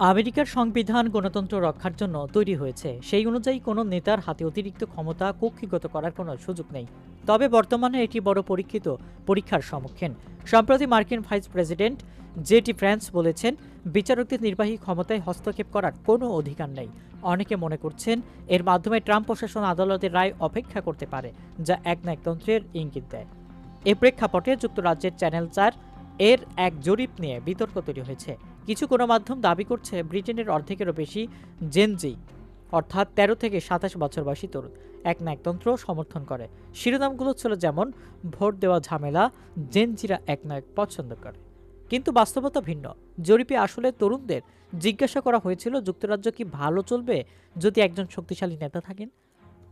আমেরিকার সংবিধান গণতন্ত্র রক্ষার জন্য তৈরি হয়েছে। সেই অনুযায়ী কোনো নেতার হাতে অতিরিক্ত ক্ষমতা কক্ষিগত করার কোনো সুযোগ নেই। তবে বর্তমানে এটি বড় পরীক্ষিত পরীক্ষার সম্মুখীন। সম্প্রতি মার্কিন ভাইস প্রেসিডেন্ট জেটি ফ্রান্স বলেছেন, বিচারকদের নির্বাহী ক্ষমতায় হস্তক্ষেপ করার কোনো অধিকার নেই। অনেকে মনে করছেন, এর মাধ্যমে ট্রাম্প প্রশাসন আদালতের রায় অপেক্ষা করতে পারে, যা একনায়কতন্ত্রের ইঙ্গিত দেয়। এ প্রেক্ষাপটে যুক্তরাজ্যের চ্যানেল চার এর এক জরিপ নিয়ে বিতর্ক তৈরি হয়েছে। কিছু গণমাধ্যম দাবি করছে ব্রিটেনের অর্ধেকেরও বেশি জেনজি অর্থাৎ তেরো থেকে সাতাশ বছর বয়সী তরুণ। এক নায়কতন্ত্র সমর্থন করে। শিরোনামগুলো ছিল যেমন, ভোট দেওয়া ঝামেলা জেনজিরা এক নায়ক পছন্দ করে। কিন্তু বাস্তবতা ভিন্ন। জরিপে আসলে তরুণদের জিজ্ঞাসা করা হয়েছিল, যুক্তরাজ্য কি ভালো চলবে যদি একজন শক্তিশালী নেতা থাকেন?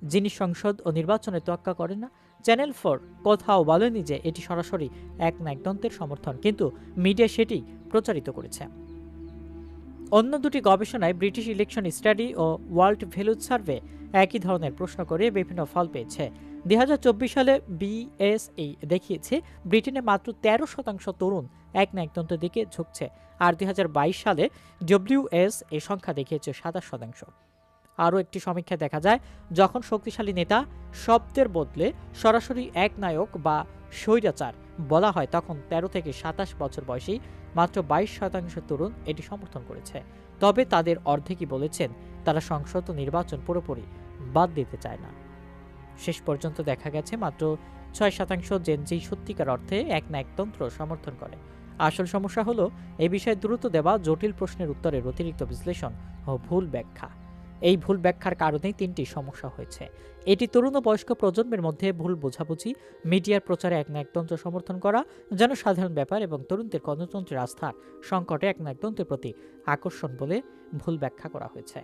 যিনি সংসদ ও নির্বাচনে তোয়াক্কা করেন না। চ্যানেল ফোর কোথাও বলেনি যে এটি সরাসরি এক নায়কতন্ত্রের সমর্থন, কিন্তু মিডিয়া সেটি প্রচারিত করেছে। অন্য দুটি গবেষণায় ব্রিটিশ ইলেকশন স্টাডি ও ওয়ার্ল্ড ভ্যালুজ সার্ভে একই ধরনের প্রশ্ন করে বিভিন্ন ফল পেয়েছে। দুই হাজার চব্বিশ সালে বিএসএ দেখিয়েছে, ব্রিটেনে মাত্র তেরো শতাংশ তরুণ এক নায়কতন্ত্রের দিকে ঝুঁকছে। আর দুই হাজার বাইশ সালে ডব্লিউএস এ সংখ্যা দেখিয়েছে সাতাশ শতাংশ। আরও একটি সমীক্ষা দেখা যায়, যখন শক্তিশালী নেতা শব্দের বদলে সরাসরি এক নায়ক বা স্বৈরাচার বলা হয়, তখন তেরো থেকে সাতাশ বছর বয়সী মাত্র বাইশ শতাংশ তরুণ এটি সমর্থন করেছে। তবে তাদের অর্ধেকই বলেছেন, তারা সংসদ নির্বাচন পুরোপুরি বাদ দিতে চায় না। শেষ পর্যন্ত দেখা গেছে, মাত্র ছয় শতাংশ জেনজি সত্যিকার অর্থে এক নায়কতন্ত্র সমর্থন করে। আসল সমস্যা হলো, এ বিষয়ে দ্রুত দেওয়া জটিল প্রশ্নের উত্তরের অতিরিক্ত বিশ্লেষণ ও ভুল ব্যাখ্যা। এই ভুল ব্যাখ্যার কারণেই তিনটি সমস্যা হয়েছে। এটি তরুণ ও বয়স্ক প্রজন্মের মধ্যে ভুল বোঝাবুঝি, মিডিয়ার প্রচারে এক নায়কতন্ত্র সমর্থন করা যেন সাধারণ ব্যাপার এবং তরুণদের গণতন্ত্রের আস্থার সংকটে এক নায়কতন্ত্রের প্রতি আকর্ষণ বলে ভুল ব্যাখ্যা করা হয়েছে।